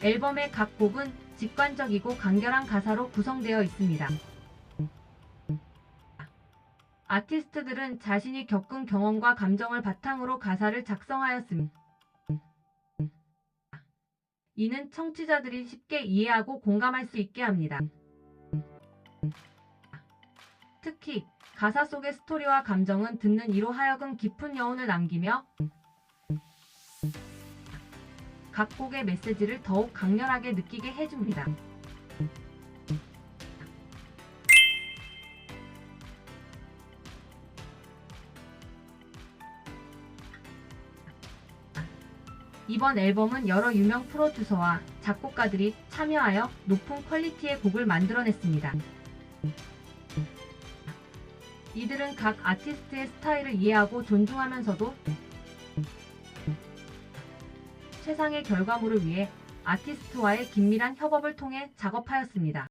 앨범의 각 곡은 직관적이고 간결한 가사로 구성되어 있습니다. 아티스트들은 자신이 겪은 경험과 감정을 바탕으로 가사를 작성하였습니다. 이는 청취자들이 쉽게 이해하고 공감할 수 있게 합니다. 특히 가사 속의 스토리와 감정은 듣는 이로 하여금 깊은 여운을 남기며 각 곡의 메시지를 더욱 강렬하게 느끼게 해줍니다. 이번 앨범은 여러 유명 프로듀서와 작곡가들이 참여하여 높은 퀄리티의 곡을 만들어냈습니다. 이들은 각 아티스트의 스타일을 이해하고 존중하면서도 최상의 결과물을 위해 아티스트와의 긴밀한 협업을 통해 작업하였습니다.